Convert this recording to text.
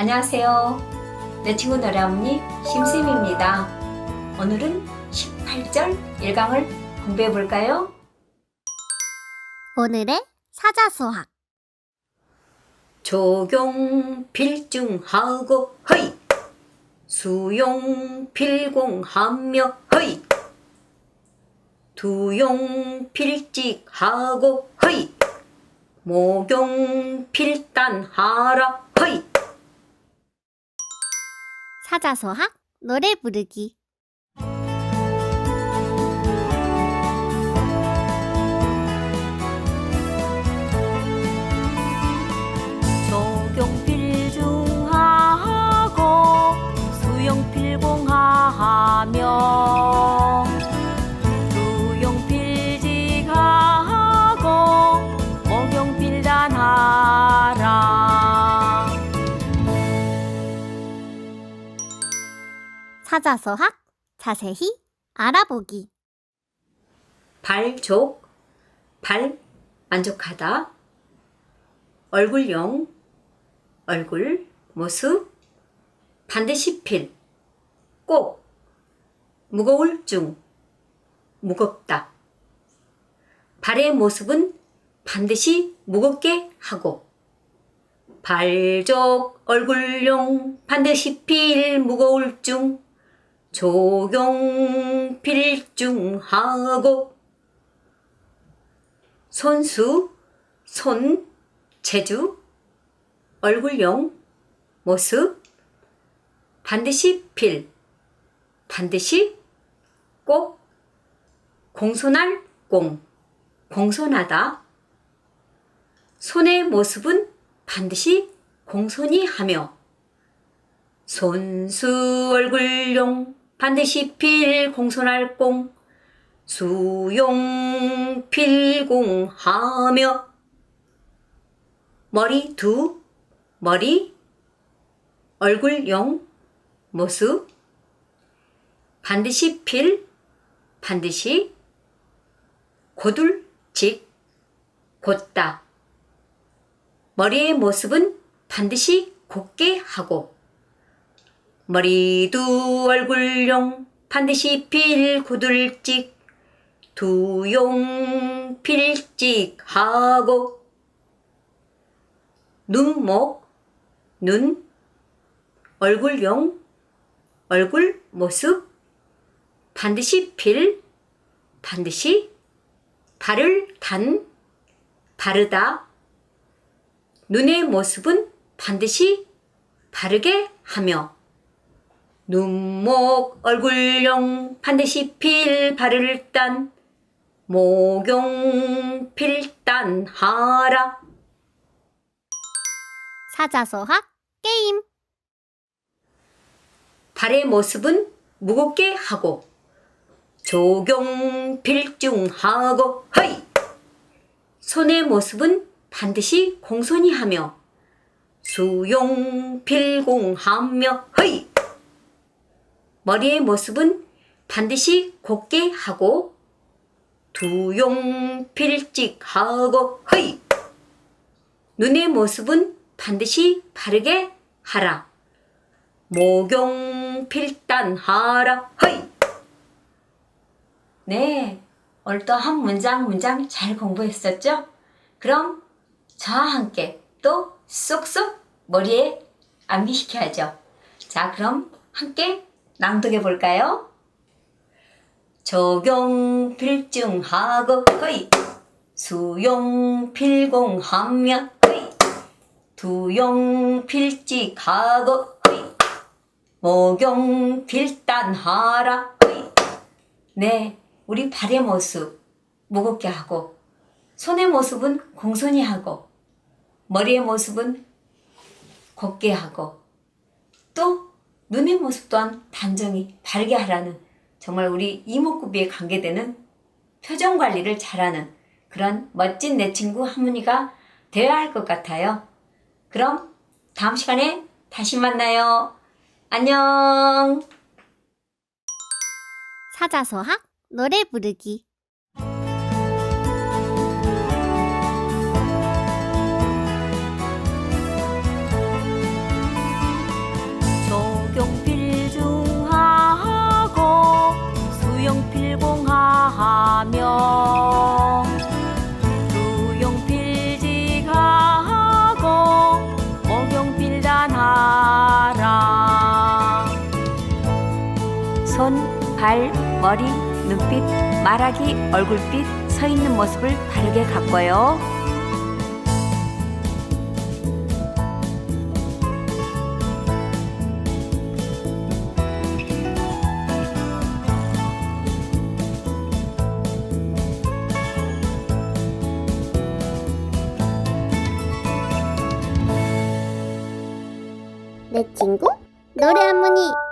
안녕하세요. 내 친구 노래어머니 심쌤입니다. 오늘은 18절 1강을 공부해 볼까요? 오늘의 사자수학 조경 필중하고 허이 수용 필공하며 허이 두용 필직하고 허이 모경 필단하라 허이 사자수학 노래 부르기 사자수학 자세히 알아보기. 발족 발 만족하다. 얼굴용 얼굴 모습. 반드시 필. 꼭 무거울 중 무겁다. 발의 모습은 반드시 무겁게 하고. 발족 얼굴용 반드시 필. 무거울 중 조경 필중하고 손수 손 제주 얼굴용 모습 반드시 필 반드시 꼭 공손할 공 공손하다. 손의 모습은 반드시 공손히 하며 손수 얼굴용 반드시 필 공손할 공 수용 필공하며. 머리 두 머리 얼굴 용 모습 반드시 필 반드시 고둘 직 곧다. 머리의 모습은 반드시 곱게 하고 머리두 얼굴용 반드시 필 고둘직 두용 필직하고 눈목 눈 얼굴용 얼굴 모습 반드시 필 반드시 발을 단 바르다. 눈의 모습은 반드시 바르게 하며 눈목 얼굴용 반드시 필 바를 딴 모경 필단 하라. 사자수학 게임. 발의 모습은 무겁게 하고 조경 필중하고 허이! 손의 모습은 반드시 공손히 하며 수용 필공하며 허이 머리의 모습은 반드시 곱게 하고 두용 필직하고 허이! 눈의 모습은 반드시 바르게 하라. 모경 필단하라. 허이! 네 오늘도 한 문장 문장 잘 공부했었죠? 그럼 저와 함께 또 쏙쏙 머리에 암기시켜야죠. 자 그럼 함께 낭독해 볼까요? 적용 필중하고 허이 수용 필공하며 허이 두용 필직하고 허이 목용 필단하라 허이 네 우리 발의 모습 무겁게 하고 손의 모습은 공손히 하고 머리의 모습은 곱게 하고 또 눈의 모습 또한 단정히 바르게 하라는 정말 우리 이목구비에 관계되는 표정 관리를 잘하는 그런 멋진 내 친구 할머니가 되어야 할 것 같아요. 그럼 다음 시간에 다시 만나요. 안녕. 사자수학 노래 부르기 발, 머리, 눈빛, 말하기, 얼굴빛, 서 있는 모습을 다르게 가꿔요. 내 친구 노래 할머니